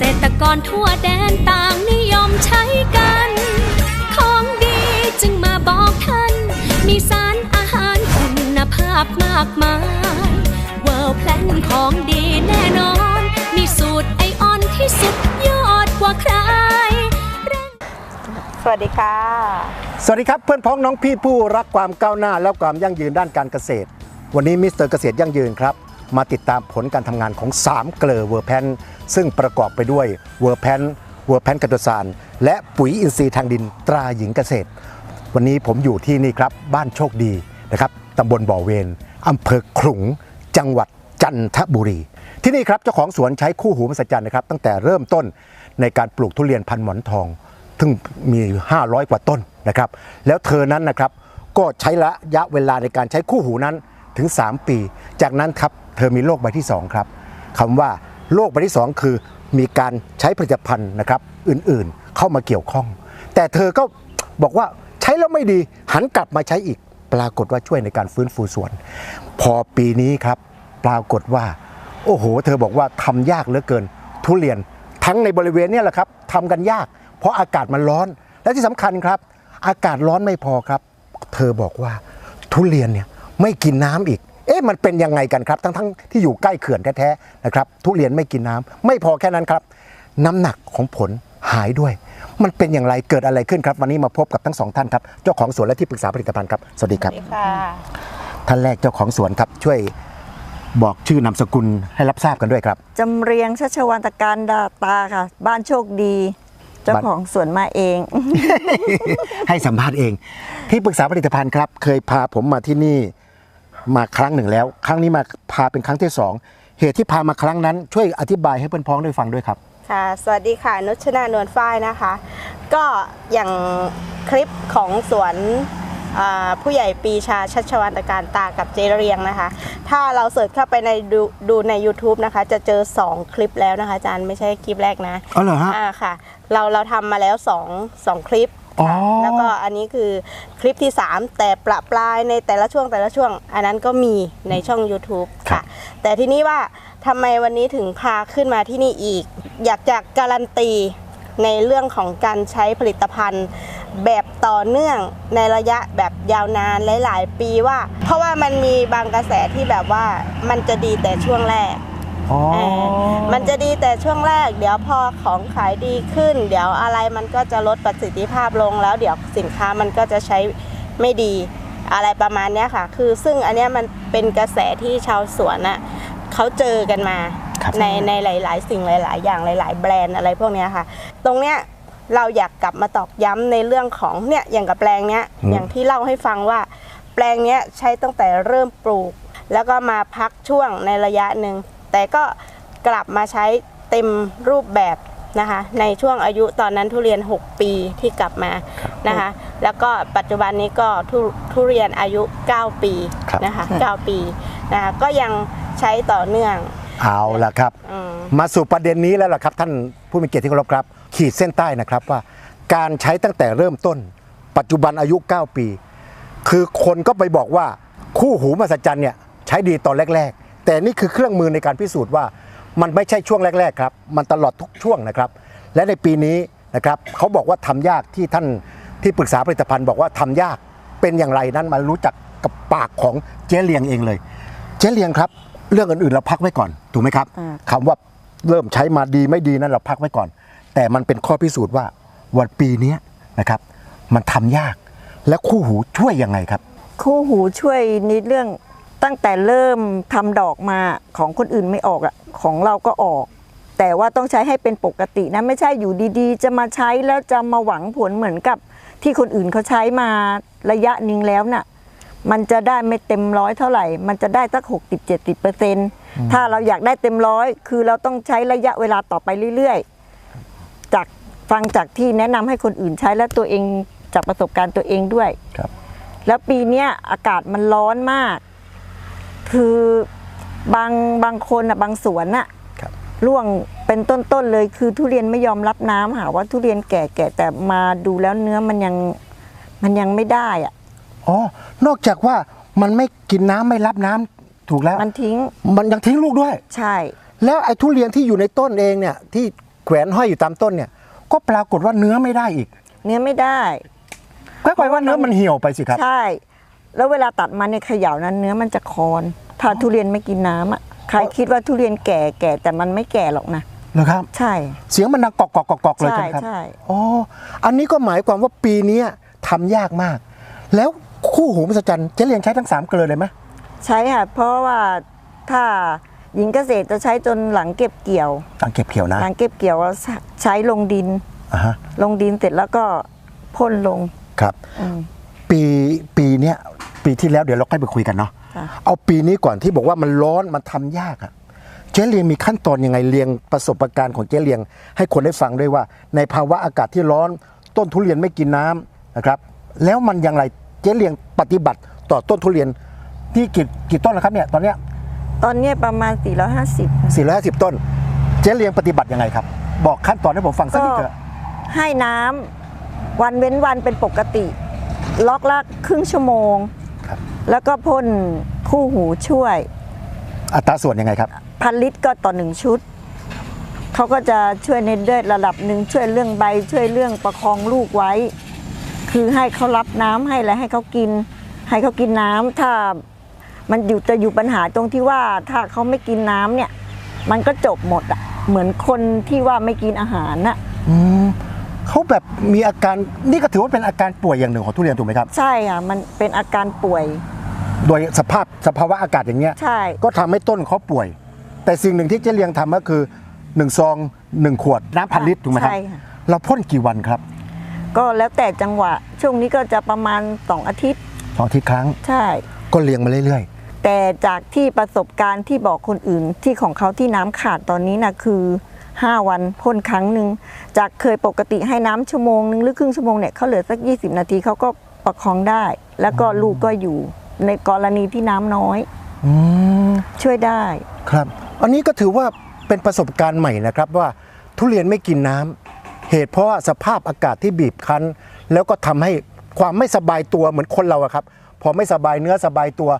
ษตรกรทั่วแดนต่างนิยมใช้กัน ของดีจึงมาบอกท่าน มีสารอาหารคุณภาพมากมายเวิร์แพลนของดีแน่นอน มีสูตรไอออนที่สุดยอดกว่าใคร สวัสดีค่ะ สวัสดีครับเพื่อนพ้องน้องพี่ผู้รักความก้าวหน้า และความยั่งยืนด้านการเกษตร วันนี้มิสเตอร์เกษตรยั่งยืนครับ มาติดตามผลการทำงานของ 3 เกลอเวอร์แพน ซึ่งประกอบไปด้วยเวอร์แพนเวอร์แพนกัตซานและปุ๋ยอินทรีย์ทางดินตราหญิงเกษตร วันนี้ผมอยู่ที่นี่ครับบ้านโชคดีนะครับตำบลบ่อเวนอำเภอขลุง จังหวัดจันทบุรี ที่นี่ครับเจ้าของสวนใช้คู่หูมหัศจรรย์นะครับ ตั้งแต่เริ่มต้นในการปลูกทุเรียนพันหมอนทองซึ่งมี 500 กว่าต้นนะครับ แล้วเธอนั้นนะครับก็ใช้ระยะเวลาในการใช้คู่หูนั้นถึง 3 ปี จากนั้นครับเธอมีโรคใบที่ 2 ครับคำว่า โรคใบที่ 2 คือมีการใช้ผลิตภัณฑ์นะครับอื่นๆเข้ามาเกี่ยวข้อง แต่เธอก็บอกว่าใช้แล้วไม่ดีหันกลับมาใช้อีกปรากฏว่าช่วยในการฟื้นฟูสวน พอปีนี้ครับปรากฏว่า โอ้โห เธอบอกว่าทำยากเหลือเกิน ทุเรียนทั้งในบริเวณนี้แหละครับทำกันยาก เพราะอากาศมันร้อน และที่สำคัญครับ อากาศร้อนไม่พอครับ เธอบอกว่าทุเรียนเนี่ยไม่กินน้ำอีก เอ๊ะมันเป็นยังไงกันครับ ทั้งทั้งๆที่อยู่ใกล้เขื่อนแท้ๆนะครับทุเรียนไม่กินน้ำไม่พอแค่นั้นครับ น้ำหนักของผลหายด้วย มันเป็นอย่างไรเกิดอะไรขึ้นครับวันนี้มาพบกับทั้งสองท่านครับเจ้าของสวนและที่ปรึกษาผลิตภัณฑ์ครับสวัสดีสครัวับสดีค่ะท่านแรกเจ้าของสวนครับช่วยบอกชื่อนามสกุลให้รับทราบกันด้วยครับจำเรียงชัชวันตการดาตาค่ะ บ้านโชคดี เจ้าบ้านของสวนมาเอง ให้สัมภาษณ์เอง ที่ปรึกษาผลิตภัณฑ์ครับ เคยพาผมมาที่นี่ มาครั้งหนึ่งแล้ว ครั้งนี้มาพาเป็นครั้งที่สองเหตุที่พามาครั้งนั้นช่วยอธิบายให้เพื่อนพ้องได้ฟังด้วยครับ ค่ะ สวัสดีค่ะ นุชนานวลฝ้ายนะคะ ก็อย่างคลิปของสวนอ่าผู้ใหญ่ปีชาชัชวันตการตากับเจเรียงนะคะ ถ้าเราเสิร์ชเข้าไปในดูดูใน YouTube นะคะ จะเจอ 2 คลิปแล้วนะคะอาจารย์ไม่ใช่คลิปแรกนะอ๋อเหรอฮะอ่าค่ะ เราเราทำมาแล้ว 2 2 คลิปอ๋อค่ะ แล้วก็อันนี้คือคลิปที่ 3 แต่ประปรายในแต่ละช่วงแต่ละช่วง อันนั้นก็มีในช่อง YouTube ค่ะ แต่ทีนี้ว่าทำไมวันนี้ถึงพาขึ้นมาที่นี่อีก อยากจะการันตีในเรื่องของการใช้ผลิตภัณฑ์แบบต่อเนื่องในระยะแบบยาวนานหลาย ๆ ปีว่า เพราะว่ามันมีบางกระแสที่แบบว่ามันจะดีแต่ช่วงแรก อ๋อเออมันจะดีแต่ช่วงแรก เดี๋ยวพอของขายดีขึ้น เดี๋ยวอะไรมันก็จะลดประสิทธิภาพลงแล้วเดี๋ยวสินค้ามันก็จะใช้ไม่ดีอะไรประมาณเนี้ยค่ะ คือซึ่งอันเนี้ยมันเป็นกระแสที่ชาวสวนอะเขาเจอกันมาครับ ในในหลาย ๆ สิ่งหลาย ๆ อย่างหลาย ๆ แบรนด์อะไรพวกเนี้ยค่ะ ตรงเนี้ยเราอยากกลับมาตอกย้ำในเรื่องของเนี่ยอย่างกับแปลงเนี้ยอย่างที่เล่าให้ฟังว่า แปลงเนี้ยใช้ตั้งแต่เริ่มปลูก แล้วก็มาพักช่วงในระยะหนึ่ง แต่ก็กลับมาใช้เต็มรูปแบบนะคะในช่วงอายุตอนนั้นทุเรียน 6 ปีที่กลับมานะคะแล้วก็ปัจจุบันนี้ก็ทุทุเรียนอายุ 9 ปีครับนะคะ9ปีนะคะก็ยังใช้ต่อเนื่องเอาละครับอืมมาสู่ประเด็นนี้แล้วล่ะครับท่านผู้มีเกียรติที่เคารพครับ ขีดเส้นใต้นะครับว่า การใช้ตั้งแต่เริ่มต้น ปัจจุบันอายุ 9 ปี คือคนก็ไปบอกว่าคู่หูมหัศจรรย์เนี่ยใช้ดีตอนแรกๆ แต่นี่คือเครื่องมือในการพิสูจน์ว่ามันไม่ใช่ช่วงแรก ๆ ครับ มันตลอดทุกช่วงนะครับ และในปีนี้นะครับเขาบอกว่าทำยากที่ท่านที่ปรึกษาผลิตภัณฑ์บอกว่าทำยากเป็นอย่างไรนั้นมารู้จักกับปากของเจ๊เลียงเองเลย เจ๊เลียงครับ เรื่องอื่นๆเราพักไว้ก่อนถูกไหมครับอ่าคำว่าเริ่มใช้มาดีไม่ดีนั้นเราพักไว้ก่อน แต่มันเป็นข้อพิสูจน์ว่าวันปีเนี้ยนะครับ มันทำยากและคู่หูช่วยยังไงครับ คู่หูช่วยในเรื่อง ตั้งแต่เริ่มทำดอกมาของคนอื่นไม่ออกอะของเราก็ออก แต่ว่าต้องใช้ให้เป็นปกตินะไม่ใช่อยู่ดีๆ จะมาใช้แล้วจะมาหวังผลเหมือนกับ ที่คนอื่นเขาใช้มาระยะหนึ่งแล้วน่ะมันจะได้ไม่เต็มร้อยเท่าไหร่ มันจะได้สักหกสิบเจ็ดสิบเปอร์เซ็นต์ถ้าเราอยากได้เต็มร้อยคือเราต้องใช้ระยะเวลาต่อไปเรื่อยๆ จากฟังจากที่แนะนำให้คนอื่นใช้และตัวเองจากประสบการณ์ตัวเองด้วยครับ แล้วปีเนี้ยอากาศมันร้อนมาก คือบางบางคนอะบางสวนอะครับร่วงเป็นต้นๆเลยคือทุเรียนไม่ยอมรับน้ำหาว่าทุเรียนแก่ๆแต่มาดูแล้วเนื้อมันยังมันยังไม่ได้อะอ๋อนอกจากว่ามันไม่กินน้ำไม่รับน้ำถูกแล้วมันทิ้งมันยังทิ้งลูกด้วย ใช่ แล้วไอ้ทุเรียนที่อยู่ในต้นเองเนี่ย ที่แขวนห้อยอยู่ตามต้นเนี่ย ก็ปรากฏว่าเนื้อไม่ได้อีก เนื้อไม่ได้ก็แปลว่าเนื้อมันเหี่ยวไปสิครับ ใช่ แล้วเวลาตัดมันในยเขย่านั้นเนื้อมันจะคอน ถ้าทุเรียนไม่กินน้ำอะใครคิดว่าทุเรียนแก่แก่แต่มันไม่แก่หรอกนะเหรอครับ ใช่ เสียงมันดังกอกกอกกอกกอกเลยใช่ใช่ไหมครับใช่ อ๋ออันนี้ก็หมายความว่าปีเนี้ยทำยากมาก แล้วคู่หูมหัศจรรย์เจ๊เลียงใช้ทั้งสามเกลือเลยไหมใช้ค่ะ เพราะว่าถ้าหญิงเกษตรจะใช้จนหลังเก็บเกี่ยวตังเก็บเขียวนะหลังเก็บเกี่ยวแล้วใช้ลงดิน อ่าฮะลงดินเสร็จแล้วก็พ่นลงครับ อืม ปีปีเนี้ยปีที่แล้วเดี๋ยวเราค่อยไปคุยกันเนาะค่ะเอาปีนี้ก่อนที่บอกว่ามันร้อนมันทำยากอะเจ๊เลียงมีขั้นตอนยังไงเรียงประสบการณ์ของเจ๊เลียง ให้คนได้ฟังด้วยว่า ในภาวะอากาศที่ร้อนต้นทุเรียนไม่กินน้ำนะครับ แล้วมันอย่างไรเจ๊เลียงปฏิบัติต่อต้นทุเรียนที่กี่กี่ต้นนะครับเนี่ยตอนเนี้ยตอนเนี้ยประมาณ 450 450 ต้น เจ๊เลียงปฏิบัติยังไงครับ บอกขั้นตอนให้ผมฟังสักนิดเถอะให้น้ำวันเว้นวันเป็นปกติ ล็อกละครึ่งชั่วโมง ครับ แล้วก็พ่นคู่หูช่วย อัตราส่วนยังไงครับ พันลิตรก็ต่อหนึ่งชุด เขาก็จะช่วยในเดือดระดับหนึ่งช่วยเรื่องใบช่วยเรื่องประคองลูกไว้ คือให้เขารับน้ำให้อะไรให้เขากิน ให้เขากินน้ำถ้ามันอยู่จะอยู่ปัญหาตรงที่ว่าถ้าเขาไม่กินน้ำเนี่ย มันก็จบหมดอะเหมือนคนที่ว่าไม่กินอาหารน่ะ อืม เขาแบบมีอาการนี่ก็ถือว่าเป็นอาการป่วยอย่างหนึ่งของทุเรียนถูกไหมครับ ใช่ค่ะมันเป็นอาการป่วย โดยสภาพสภาวะอากาศอย่างเงี้ย ใช่ ก็ทำให้ต้นเขาป่วย แต่สิ่งหนึ่งที่เจ๊เลียงทำก็คือ1ซอง1ขวดน้ำพันลิตรถูกไหมครับ ใช่ค่ะ เราพ่นกี่วันครับก็แล้วแต่จังหวะ ช่วงนี้ก็จะประมาณ2อาทิตย์ สองอาทิตย์ครั้งใช่ ก็เลี้ยงมาเรื่อยแต่จากที่ประสบการณ์ที่บอกคนอื่นที่ของเขาที่น้ำขาดตอนนี้นะคือ 5 วันพ่นครั้งหนึ่งจากเคยปกติให้น้ำชั่วโมงนึงหรือครึ่งชั่วโมงเนี่ยเขาเหลือสัก 20 นาทีเขาก็ประคองได้ แล้วก็ลูกก็อยู่ในกรณีที่น้ำน้อยๆอืมช่วยได้ครับ อันนี้ก็ถือว่าเป็นประสบการณ์ใหม่นะครับว่าทุเรียนไม่กินน้ำเหตุเพราะว่าสภาพอากาศที่บีบคั้น แล้วก็ทำให้ความไม่สบายตัวเหมือนคนเราอะครับ พอไม่สบายเนื้อสบายตัว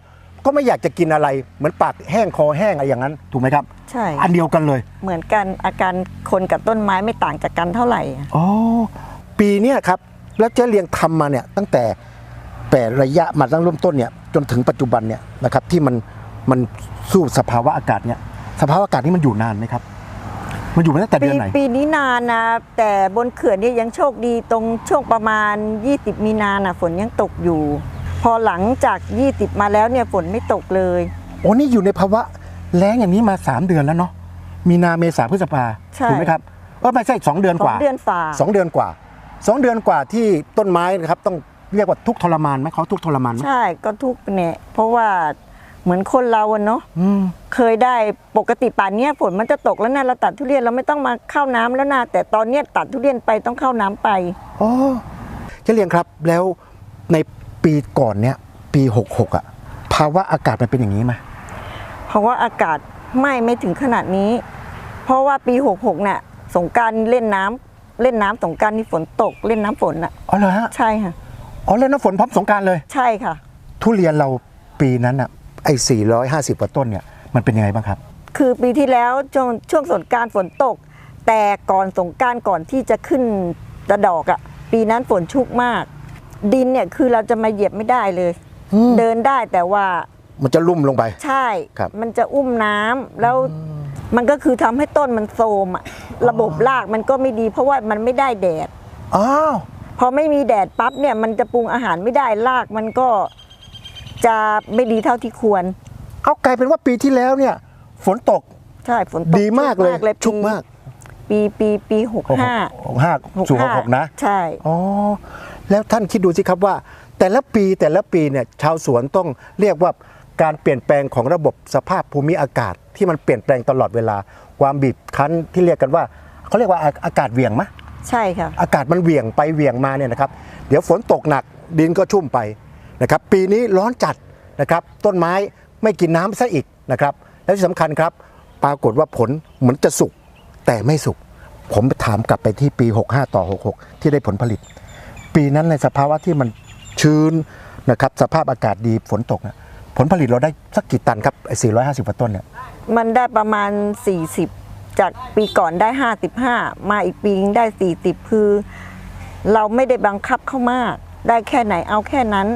ก็ไม่อยากจะกินอะไรเหมือนปากแห้งคอแห้งอะไรอย่างนั้น ถูกไหมครับ ใช่อันเดียวกันเลย เหมือนกันอาการคนกับต้นไม้ไม่ต่างจากกันเท่าไหร่อ๋อปีเนี้ยครับแล้วเจ๊เลียงทำมาเนี่ยตั้งแต่แต่ระยะมาตั้งเริ่มต้นเนี่ยจนถึงปัจจุบันเนี่ยนะครับที่มันมันสู้สภาวะอากาศเนี่ยสภาวะอากาศนี่มันอยู่นานไหมครับ มันอยู่มาตั้งแต่ปีเดือนไหนปีนี้นานนะแต่บนเขื่อนเนี่ยยังโชคดีตรงช่วงประมาณ 20 มีนาน่ะฝนยังตกอยู่ พอหลังจาก 20 มาแล้วเนี่ยฝนไม่ตกเลยโอ้นี่อยู่ในภาวะ แล้งอย่างนี้มา 3 เดือนแล้วเนาะมีนาเมษาพฤษภาใช่ ถูกไหมครับเออไม่ใช่สองเดือนกว่าสองเดือนฝ่า สองเดือนกว่าสองเดือนกว่าที่ต้นไม้นะครับต้องเรียกว่าทุกข์ทรมานไหมเขาทุกข์ทรมานไหมใช่ก็ทุกเนี่ยเพราะว่าเหมือนคนเราอะเนาะอืมเคยได้ปกติป่านเนี้ยฝนมันจะตกแล้วนะเราตัดทุเรียนเราไม่ต้องมาเข้าน้ำแล้วนะแต่ตอนเนี้ยตัดทุเรียนไปต้องเข้าน้ำไป อ๋อเจเลียงครับแล้วในปีก่อนเนี่ยปี 66อะภาวะอากาศมันเป็นอย่างนี้ไหมเพ ราะว่าอากาศไม่ไม่ถึงขนาดนี้ เพราะว่าปี66เนี่ยสงกรารเล่นน้ำเล่นน้ำสงกรารนี่ฝนตกเล่นน้ำฝนอะอ๋อเหรอฮะใช่ค่ะอ๋อเล่นน้ำฝนพร้อมสงกรารเลยใช่ค่ะ ทุเรียนเราปีนั้นอะไอ้450กว่าต้นเนี่ยมันเป็นยังไงบ้างครับ คือปีที่แล้วช่วงช่วงสงกรารฝนตก แต่ก่อนสงกรารก่อนที่จะขึ้นตะดอกอะ่ะปีนั้นฝนชุกมาก ดินเนี่ยคือเราจะมาเหยียบไม่ได้เลยอืมเดินได้แต่ว่า มันจะลุ่มลงไป ใช่ครับ มันจะอุ้มน้ำแล้วมันก็คือทำให้ต้นมันโทรมอะระบบรากมันก็ไม่ดีเพราะว่ามันไม่ได้แดด อ้าว พอไม่มีแดดปั๊บเนี่ยมันจะปรุงอาหารไม่ได้รากมันก็จะไม่ดีเท่าที่ควร เอากลายเป็นว่าปีที่แล้วเนี่ย ฝนตกใช่ฝนตกดีมากเลยชุกปีมากปีปีปีหกห้าหกห้าสู่หกหกนะ ใช่ อ๋อ แล้วท่านคิดดูสิครับว่า แต่ละปีแต่ละปีเนี่ยชาวสวนต้องเรียกว่า การเปลี่ยนแปลงของระบบสภาพภูมิอากาศที่มันเปลี่ยนแปลงตลอดเวลา ความบีบคั้นที่เรียกกันว่าเขาเรียกว่าอาอากาศเหวี่ยงไหมใช่ค่ะอากาศมันเหวี่ยงไปเหวี่ยงมาเนี่ยนะครับ เดี๋ยวฝนตกหนักดินก็ชุ่มไปนะครับ ปีนี้ร้อนจัดนะครับ ต้นไม้ไม่กินน้ำซะอีกนะครับ และที่สำคัญครับ ปรากฏว่าผลเหมือนจะสุกแต่ไม่สุกผมถามกลับไปที่ปี 65 ต่อ 66 ที่ได้ผลผลิต ปีนั้นในสภาวะที่มันชื้นนะครับ สภาพอากาศดีฝนตกนะ ผลผลิตเราได้สักกี่ตันครับไอ้450กว่าต้นเนี่ยมันได้ประมาณ 40 จากปีก่อนได้ 55 มาอีกปีนึงได้ 40 คือ เราไม่ได้บังคับเขามาก ได้แค่ไหนเอาแค่นั้น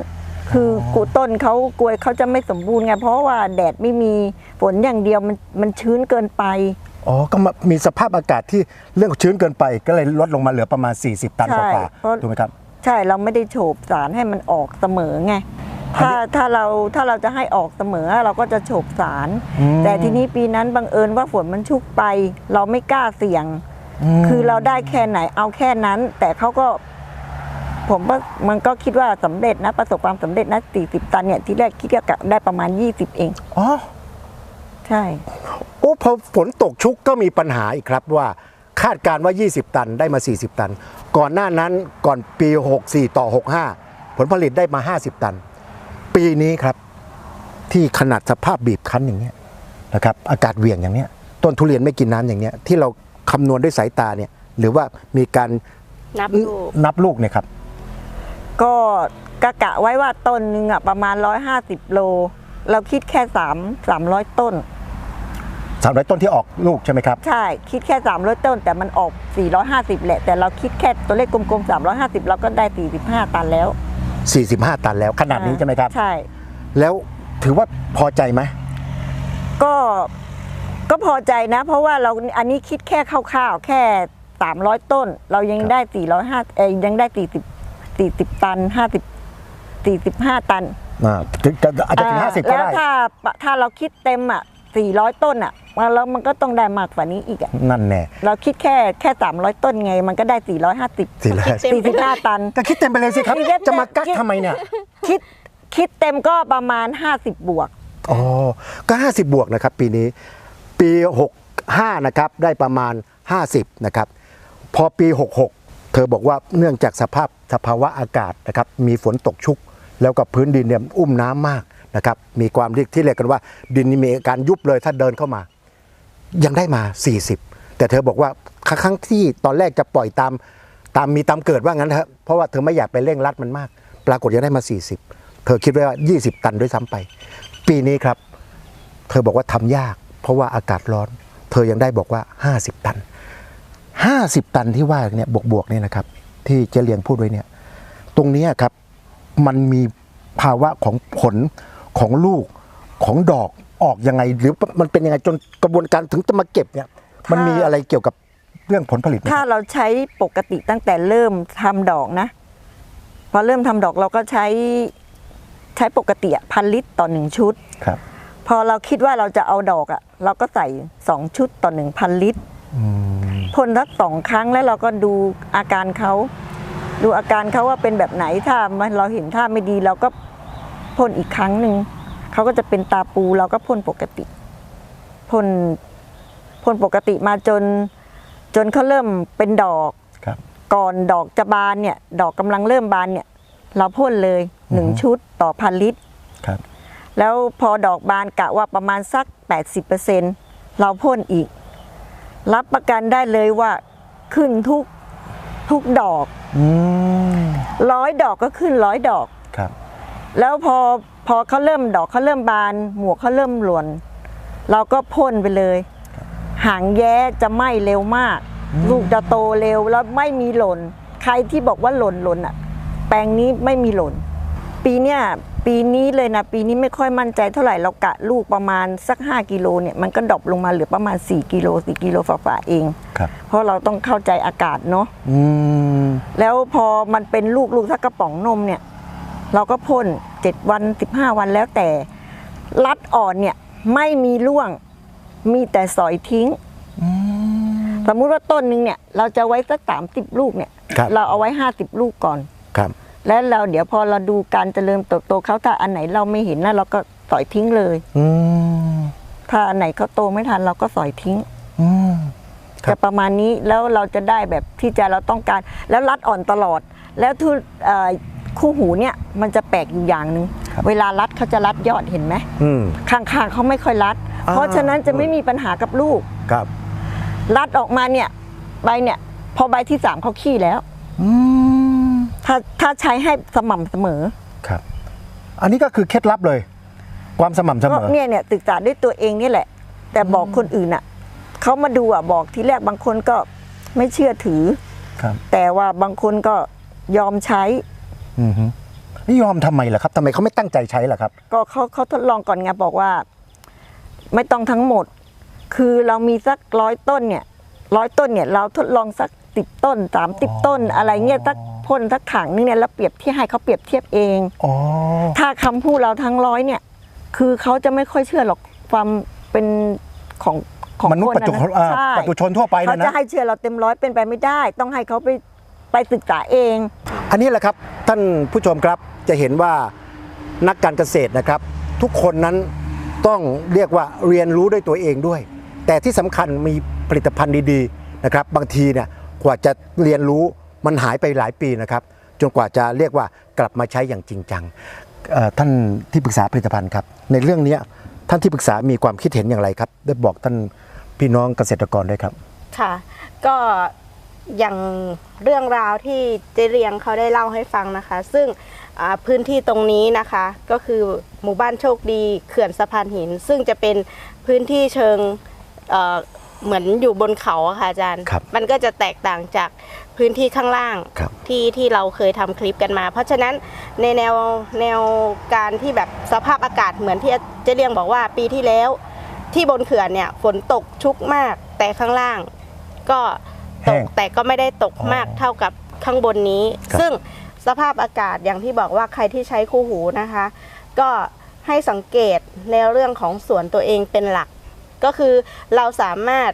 คือกูต้นเขากลวยเขาจะไม่สมบูรณ์ไงเพราะว่าแดดไม่มีฝนอย่างเดียวมันมันชื้นเกินไปอ๋อ ก็มามีสภาพอากาศที่เรื่องชื้นเกินไปก็เลยลดลงมาเหลือประมาณ 40 ตันกใช่ว่าเพราะๆถูกไหมครับ ใช่เราไม่ได้โฉบสารให้มันออกเสมอไง ถ้าถ้าเราถ้าเราจะให้ออกเสมอเราก็จะโฉบสารอืมแต่ทีนี้ปีนั้นบังเอิญว่าฝนมันชุกไป เราไม่กล้าเสี่ยง คือเราได้แค่ไหนเอาแค่นั้น แต่เขาก็ ผมว่ามันก็คิดว่าสำเร็จนะประสบความสำเร็จนะ40ตันเนี่ยที่แรกคิดว่าได้ประมาณ20เองอ๋อใช่โอ้พอฝนตกชุกก็มีปัญหาอีกครับว่าคาดการณ์ว่า 20 ตันได้มา 40 ตัน ก่อนหน้านั้นก่อนปี 64 ต่อ 65 ผลผลิตได้มา 50 ตัน ปีนี้ครับ ที่ขนาดสภาพบีบคั้นอย่างเนี้ยนะครับ อากาศเหวี่ยงอย่างเนี้ยต้นทุเรียนไม่กินน้ำอย่างเนี้ยที่เราคำนวณด้วยสายตาเนี่ย หรือว่ามีการนับลูกนับลูกเนี่ยครับ ก็กะกะไว้ว่าต้นหนึ่งอะประมาณ 150 โล เราคิดแค่3 300 ต้น 300 ต้นที่ออกลูกใช่ไหมครับ ใช่ คิดแค่ 300 ต้น แต่มันออก 450 แหละ แต่เราคิดแค่ตัวเลขกลมๆ 350 เราก็ได้ 45 ตันแล้ว 45 ตันแล้วขนาดนี้ใช่ไหมครับ ใช่ แล้วถือว่าพอใจไหมก็ก็พอใจนะ เพราะว่าเราอันนี้คิดแค่คร่าวๆแค่ 300 ต้น เรายังได้ 405เอ้ยยังได้ 40 40 ตัน 50 45 ตันอ่าถึงจะอาจจะถึงอ่า50 ก็แล้วได้ ถ้าถ้าเราคิดเต็มอะ400 ต้นอะ มาแล้วมันก็ต้องได้มากกว่านี้อีกอะนั่นแน่ เราคิดแค่แค่300 ต้นไง มันก็ได้ 450 450 45ตัน ก็คิดเต็มไปเลยสิครับคิดเต็มจะมากักทำไมเนี่ย คิดคิดเต็มก็ประมาณ 50 บวก อ๋อ ก็ 50 บวกนะครับ ปีนี้ ปี 65 นะครับ ได้ประมาณ 50 นะครับ พอปี 66 เธอบอกว่าเนื่องจากสภาพสภาวะอากาศนะครับ มีฝนตกชุก แล้วกับพื้นดินเนี่ยอุ้มน้ำมากนะครับ มีความที่ที่เรียกกันว่า ดินนี่มีการยุบเลยถ้าเดินเข้ามา ยังได้มา 40 แต่เธอบอกว่าครั้งที่ตอนแรกจะปล่อยตามตามมีตามเกิดว่างั้นนะครับเพราะว่าเธอไม่อยากไปเร่งรัดมันมาก ปรากฏยังได้มา 40 เธอคิดไว้ว่า 20 ตันด้วยซ้ำไป ปีนี้ครับ เธอบอกว่าทำยาก เพราะว่าอากาศร้อน เธอยังได้บอกว่า 50 ตัน 50 ตันที่ว่าเนี่ยบวกๆเนี่ยนะครับ ที่เจเลียงพูดไว้เนี่ย ตรงนี้ครับมันมีภาวะของผลของลูกของดอก ออกยังไง หรือมันเป็นยังไงจนกระบวนการถึงจะมาเก็บเนี่ยมันมีอะไรเกี่ยวกับเรื่องผลผลิตไหมถ้าเราใช้ปกติตั้งแต่เริ่มทำดอกนะ พอเริ่มทำดอกเราก็ใช้ใช้ปกติพันลิตรต่อหนึ่งชุดครับ พอเราคิดว่าเราจะเอาดอกอะ่ะ เราก็ใส่สองชุดต่อหนึ่งพันลิตรอืมพ่นสักสองครั้งแล้วเราก็ดูอาการเขาดูอาการเขาว่าเป็นแบบไหนถ้ามันเราเห็นท่าไม่ดีเราก็พ่นอีกครั้งหนึ่ง เขาก็จะเป็นตาปูเราก็พ่นปกติพ่นพ่นปกติมาจน จนเขาเริ่มเป็นดอกครับก่อนดอกจะบานเนี่ย ดอกกำลังเริ่มบานเนี่ย เราพ่นเลยหนึ่งอือฮึชุดต่อพันลิตรครับแล้วพอดอกบานกะว่าประมาณสัก 80%เราพ่นอีก รับประกันได้เลยว่าขึ้นทุกทุกดอกอืมร้อยดอกก็ขึ้นร้อยดอกครับ แล้วพอ พอเขาเริ่มดอกเขาเริ่มบาน หมวกเขาเริ่มหล่นเราก็พ่นไปเลย หางแย้จะไหม้เร็วมาก ลูกจะโตเร็วแล้วไม่มีหล่น ใครที่บอกว่าหล่นหล่นอะ แปลงนี้ไม่มีหล่น ปีเนี้ยปีนี้เลยนะ ปีนี้ไม่ค่อยมั่นใจเท่าไหร่เรากะลูกประมาณสัก 5กิโลเนี่ยมันก็ดรอปลงมาเหลือประมาณ 4กิโล4กิโลฝ่าๆเองครับเพราะเราต้องเข้าใจอากาศเนาะอืมแล้วพอมันเป็นลูกลูกถ้ากระป๋องนมเนี่ย เราก็พ่นเจ็ดวันสิบห้าวันแล้วแต่รัดอ่อนเนี่ยไม่มีร่วงมีแต่สอยทิ้งสมมุติว่าต้นหนึ่งเนี่ยเราจะไว้สักสามสิบลูกเนี่ยครับเราเอาไว้ห้าสิบลูกก่อนครับ แล้วเราเดี๋ยวพอเราดูการเจริญเติบโตเขาถ้าอันไหนเราไม่เห็นนะเราก็สอยทิ้งเลยอืมถ้าอันไหนเขาโตไม่ทันเราก็สอยทิ้งอืมครับจะประมาณนี้แล้วเราจะได้แบบที่ใจเราต้องการ แล้วรัดอ่อนตลอด แล้วทุเอ่อ คู่หูเนี่ยมันจะแปลกอยู่อย่างหนึ่งเวลารัดเขาจะรัดยอดเห็นไหมอืมข้างๆเขาไม่ค่อยรัดอ่าเพราะฉะนั้นจะไม่มีปัญหากับลูกครับ รัดออกมาเนี่ยใบเนี่ย พอใบที่สามเขาขี้แล้วอืมถ้าถ้าใช้ให้สม่ำเสมอครับ อันนี้ก็คือเคล็ดลับเลย ความสม่ำเสมก็อเนี่ยเนี่ยศึกษาด้วยตัวเองนี่แหละ แต่บอกคนอื่นอะเขามาดูอะบอกทีแรกบางคนก็ไม่เชื่อถือครับแต่ว่าบางคนก็ยอมใช้อือฮึ นี่ยอมทำไมล่ะครับทำไมเขาไม่ตั้งใจใช้ล่ะครับ ก็เขาเขาทดลองก่อนไงบอกว่า ไม่ต้องทั้งหมด คือเรามีสักร้อยต้นเนี่ยร้อยต้นเนี่ย เราทดลองสักติดต้นสามติดต้น อะไรเงี้ยสักพ่นสักถังนึงเนี่ยแล้วเปรียบเทียบให้เขาเปรียบเทียบเองอ๋อถ้าคำพูดเราทั้งร้อยเนี่ย คือเขาจะไม่ค่อยเชื่อหรอกความเป็นของของมนุษย์คปัจจุนะชนอ่าใช่ปัจจุชนทั่วไปเขานะจะนะให้เชื่อเราเต็มร้อยเป็นไปไม่ได้ ต้องให้เขาไปไปศึกษาเอง อันนี้แหละครับท่านผู้ชมครับจะเห็นว่านักการเกษตรนะครับ ทุกคนนั้นต้องเรียกว่าเรียนรู้ด้วยตัวเองด้วย แต่ที่สำคัญมีผลิตภัณฑ์ดีๆนะครับ บางทีเนี่ยกว่าจะเรียนรู้มันหายไปหลายปีนะครับ จนกว่าจะเรียกว่ากลับมาใช้อย่างจริงจังท่านที่ปรึกษาผลิตภัณฑ์ครับ ในเรื่องนี้ท่านที่ปรึกษามีความคิดเห็นอย่างไรครับ ได้บอกท่านพี่น้องเกษตรกรด้วยครับ ค่ะ ก็ อย่างเรื่องราวที่เจเรียงเขาได้เล่าให้ฟังนะคะ ซึ่งอ่าพื้นที่ตรงนี้นะคะก็คือหมู่บ้านโชคดีเขื่อนสะพานหิน ซึ่งจะเป็นพื้นที่เชิงเอ่อเหมือนอยู่บนเขาอะค่ะอาจารย์ครับมันก็จะแตกต่างจากพื้นที่ข้างล่างครับที่ที่เราเคยทำคลิปกันมา เพราะฉะนั้นในแนวแนวการที่แบบสภาพอากาศเหมือนที่เจเรียงบอกว่าปีที่แล้ว ที่บนเขื่อนเนี่ยฝนตกชุกมากแต่ข้างล่าง ก็ ตกแห้งแต่ก็ไม่ได้ตกอ๋อมากเท่ากับข้างบนนี้ครับซึ่งสภาพอากาศอย่างที่บอกว่าใครที่ใช้คู่หูนะคะ ก็ให้สังเกตในเรื่องของสวนตัวเองเป็นหลัก ก็คือเราสามารถ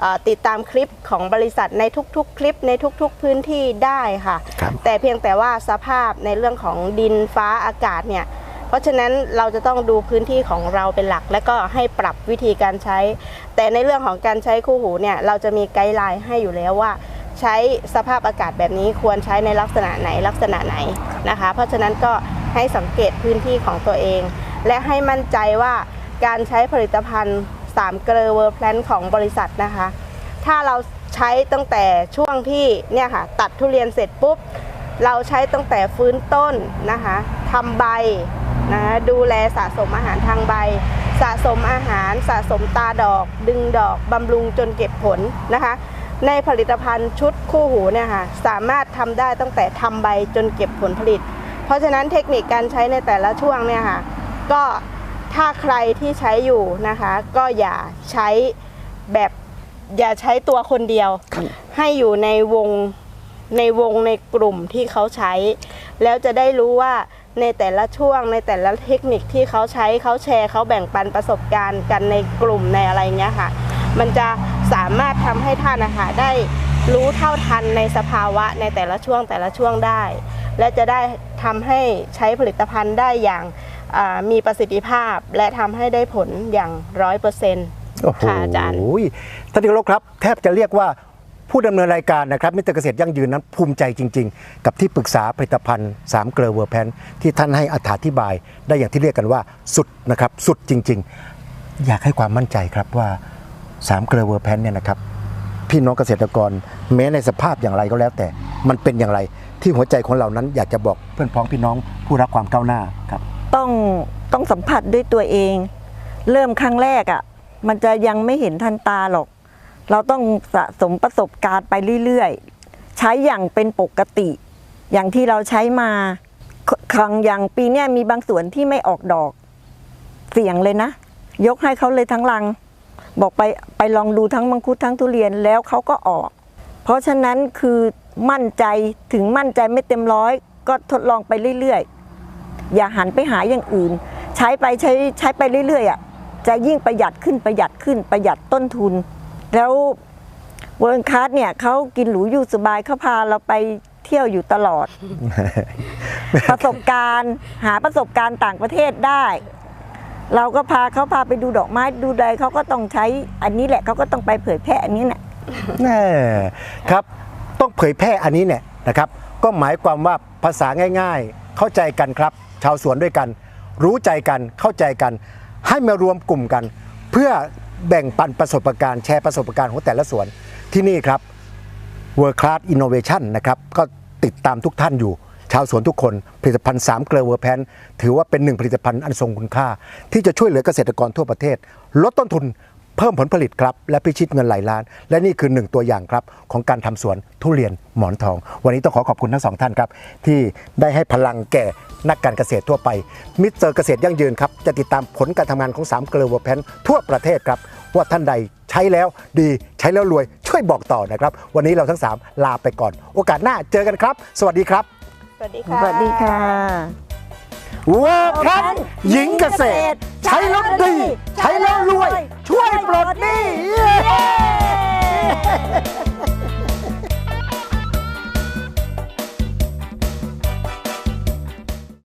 เอ่อติดตามคลิปของบริษัทในทุกๆ คลิปในทุกๆพื้นที่ได้ค่ะครับแต่เพียงแต่ว่าสภาพในเรื่องของดินฟ้าอากาศเนี่ย เพราะฉะนั้นเราจะต้องดูพื้นที่ของเราเป็นหลัก และก็ให้ปรับวิธีการใช้ แต่ในเรื่องของการใช้คู่หูเนี่ยเราจะมีไกด์ไลน์ให้อยู่แล้วว่า ใช้สภาพอากาศแบบนี้ควรใช้ในลักษณะไหนลักษณะไหนนะคะ เพราะฉะนั้นก็ให้สังเกตพื้นที่ของตัวเอง และให้มั่นใจว่าการใช้ผลิตภัณฑ์3เกลเวอร์แพลนของบริษัทนะคะ ถ้าเราใช้ตั้งแต่ช่วงที่เนี่ยค่ะตัดทุเรียนเสร็จปุ๊บ เราใช้ตั้งแต่ฟื้นต้นนะคะทำใบ นะคะดูแลสะสมอาหารทางใบ สะสมอาหารสะสมตาดอก ดึงดอกบำรุงจนเก็บผลนะคะ ในผลิตภัณฑ์ชุดคู่หูเนี่ยค่ะสามารถทำได้ตั้งแต่ทำใบจนเก็บผลผลิต เพราะฉะนั้นเทคนิคการใช้ในแต่ละช่วงเนี่ยค่ะก็ถ้าใครที่ใช้อยู่นะคะ ก็อย่าใช้แบบอย่าใช้ตัวคนเดียว ให้อยู่ในวงในวงในกลุ่มที่เขาใช้ แล้วจะได้รู้ว่า ในแต่ละช่วงในแต่ละเทคนิคที่เขาใช้เขาแชร์เขาแบ่งปันประสบการณ์กันในกลุ่มในอะไรเงี้ยค่ะ มันจะสามารถทำให้ท่านนะคะได้รู้เท่าทันในสภาวะในแต่ละช่วงแต่ละช่วงได้ และจะได้ทำให้ใช้ผลิตภัณฑ์ได้อย่างอ่ามีประสิทธิภาพและทำให้ได้ผลอย่างร้อยเปอร์เซ็นต์โอ้โหค่ะอาจารย์ท่านที่เคารพครับ แทบจะเรียกว่า ผู้ดำเนินรายการนะครับมิตรเกษตรยั่งยืนนั้นภูมิใจจริง ๆ กับที่ปรึกษาผลิตภัณฑ์3เกลือเวอร์แพนที่ท่านให้อธิบาย ได้อย่างที่เรียกกันว่าสุดนะครับสุดจริง ๆ อยากให้ความมั่นใจครับว่า3เกลือเวอร์แพนเนี่ยนะครับพี่น้องเกษตรกรแม้ในสภาพอย่างไรก็แล้วแต่ มันเป็นอย่างไรที่หัวใจของเรานั้นอยากจะบอกเพื่อนพ้องพี่น้องผู้รักความก้าวหน้าครับ ต้องต้องสัมผัสด้วยตัวเอง เริ่มครั้งแรกอะ่ะมันจะยังไม่เห็นทันตาหรอก เราต้องสะสมประสบการณ์ไปเรื่อยๆ ใช้อย่างเป็นปกติ อย่างที่เราใช้มาครั้งอย่างปีนี้มีบางส่วนที่ไม่ออกดอก เสี่ยงเลยนะ ยกให้เขาเลยทั้งรัง บอกไปไปลองดูทั้งมังคุดทั้งทุเรียนแล้วเขาก็ออก เพราะฉะนั้นคือมั่นใจถึงมั่นใจไม่เต็มร้อย ก็ทดลองไปเรื่อยๆ อย่าหันไปหาอย่างอื่น ใช้ไปใช้ใช้ไปเรื่อยๆอะจะยิ่งประหยัดขึ้นประหยัดขึ้นประหยัดต้นทุน แล้วเวิร์นคัสเนี่ยเขากินหรูอยู่สบายเขาพาเราไปเที่ยวอยู่ตลอด ประสบการณ์หาประสบการณ์ต่างประเทศได้ เราก็พาเขาพาไปดูดอกไม้ดูใดเขาก็ต้องใช้อันนี้แหละเขาก็ต้องไปเผยแพร่อันนี้แหละแน่ครับต้องเผยแพร่อันนี้เนี่ยนะครับ ก็หมายความว่าภาษาง่าย ๆ เข้าใจกันครับ ชาวสวนด้วยกัน รู้ใจกันเข้าใจกัน ให้มารวมกลุ่มกัน เพื่อ แบ่งปันประสบการณ์แชร์ประสบการณ์ของแต่ละสวนที่นี่ครับ World Class Innovation นะครับก็ติดตามทุกท่านอยู่ ชาวสวนทุกคน ผลิตภัณฑ์3เกลือเวอร์แพนถือว่าเป็นหนึ่งผลิตภัณฑ์อันทรงคุณค่า ที่จะช่วยเหลือเกษตรกรทั่วประเทศ ลดต้นทุน เพิ่มผลผลิตครับและพิชิตเงินหลายล้าน และนี่คือหนึ่งตัวอย่างครับของการทำสวนทุเรียนหมอนทอง วันนี้ต้องขอขอบคุณทั้งสองท่านครับ ที่ได้ให้พลังแก่นักการเกษตรทั่วไป มิสเตอร์เกษตรยั่งยืนครับ จะติดตามผลการทำงานของ3เกลือเวอร์แพนทั่วประเทศครับ ว่าท่านใดใช้แล้วดีใช้แล้วรวยช่วยบอกต่อนะครับ วันนี้เราทั้ง 3 ลาไปก่อน โอกาสหน้าเจอกันครับ สวัสดีครับ สวัสดีสค่ะวัสดีค่ะ เวิร์คันหญิงเกษตร ใช้แล้วดี ใช้แล้วรวย ช่วยปลดหนี้